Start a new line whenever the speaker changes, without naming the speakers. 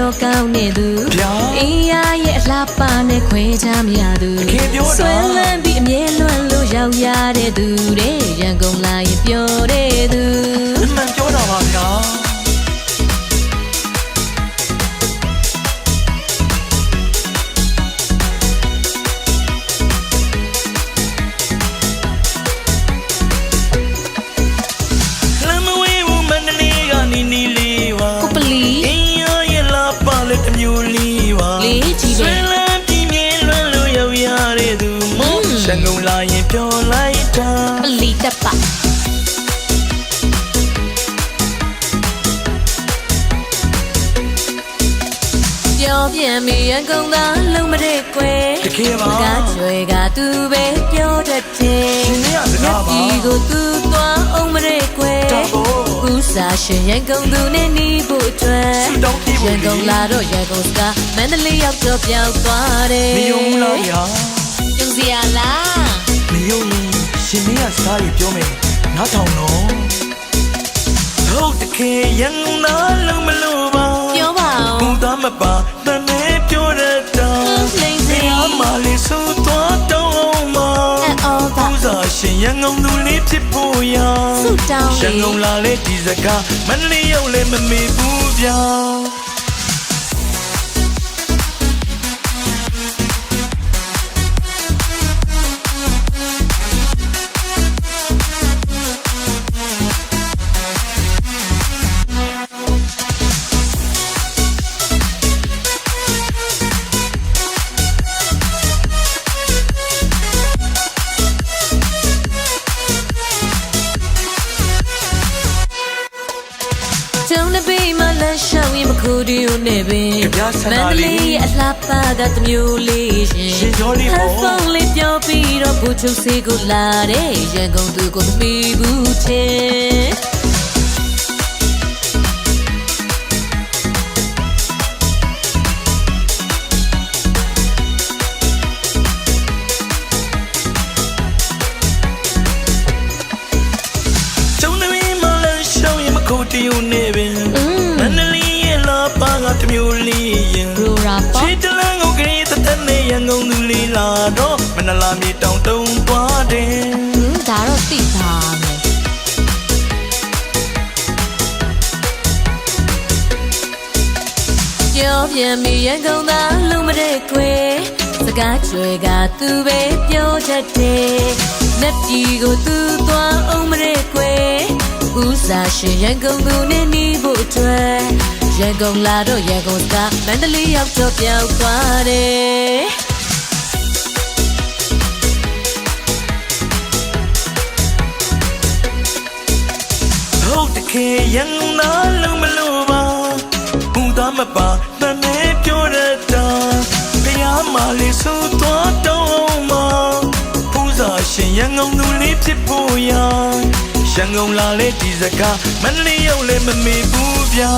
ပြောကောင်းနေသူ
ဗျာ
အင်းရရဲ့အလှပနဲ့ခွဲခြားမရသူ
တကယ်ပြောတာ
ဆွဲလန်းပြီးအမြဲလွမ်းလို့ရောက်ရတဲ့သူတဲ့ရန်ကုန်လာရင်ပြောတဲ့သူ
ပြောလိုက်တာပ
လီ
တက်ပါ
ပြောပြန်မိရန်ကုန်သားလုံးမတဲ့ကွယ်
တကယ်ပါ
ကကြွယ်ကသူပဲပြောတတ်တယ်
ရှင်လေးကစကားပါ
ဒီကိုသူသွားအောင်မတဲ့ကွယ်
တောက်ဖို့
ကူစားရှင်ရန်ကုန်သူနဲ့နေဖို့အတွက်
ဆူတောင်းပြေး
ရ
ဖို့
န်ကုန်လာတော့ရန်ကုန်စကားမန္တလေးရောက်တော့ပြောင်းသွားတယ်
မယုံဘူးလားယာ
ကျုံစရာလား
မယုံ ရင်ရှင်လေးကစကားကြီးပြောမယ်နားထောင်တော့ဟုတ်တကယ်ရန်ကုန်သားလုံးမလို့ပါ
ပြောပါဦး
ဘူးသားမပါတန်နေပြောရတာ
လိမ့်
မ
စီ
ရမလေးဆိုတော့တောင်းမ
အဲ့အော်ပါ
ဘူးစားရှင်ရန်ကုန်သူလေးဖြစ်ဖို့ရာ
ဆုတောင်း
ရန်
လေ
ကုန်လာလေဒီစကားမန္တလေးရောက်လေမမေဘူးဗျာ
လန်းရှောင်းရင်မခုဒီယိုနေပင်
ကြပြဆန္ဒလေး
ရဲ့အလှပကတမျိုးလေးရှင်
ရှင်ကျော်လေးပေါ့
ဟန်ဖုန်းလေးပြောပြီးတော့ဘူချုပ်စီကိုလာတဲ့ရန်ကုန်သူကိုမမီဘူးချင်
ကျုံနေမလန်းရှောင်းရင်မခုတ်တီယူနေပင်မန္တလေးရဲ့လာပါက တမျိုးလေးရင်
ရူရာပေါ့
ချစ်တလန်းကိုကလေးတသက်နဲ့ရန်ကုန်သူလေးလာတော့မနလာမြေတောင်တုံသွားတယ်
ဟင်းဒါတော့သိသားမယ်ပြောပြန်မိရန်ကုန်သားလုံးမတဲ့ခွေစကားကြွယ်ကသူပဲပြောတတ်တယ်လက်ပြည်ကိုသူသွားအောင်မတဲ့ခွေဦးစားရှင်ရန်ကုန်သူနဲ့နေဖို့အတွက် ရန်ကုန်လာတော့ရန်ကုန်စကားမန္တလေးရောက်တော့ပြောင်းသွားတယ်
ဟုတ်တကယ်ရန်ကုန်သားလုံးမလို့ပါဘူးသားမပါတန်နေပြောရတာဖျားမလေးဆိုတော့တောင်းမပူဇာရှင်ရန်ကုန်သူလေးဖြစ်ဖို့ရာရန်ကုန်လာလေဒီစကားမန္တလေးရောက်လေမမေဘူးဗျာ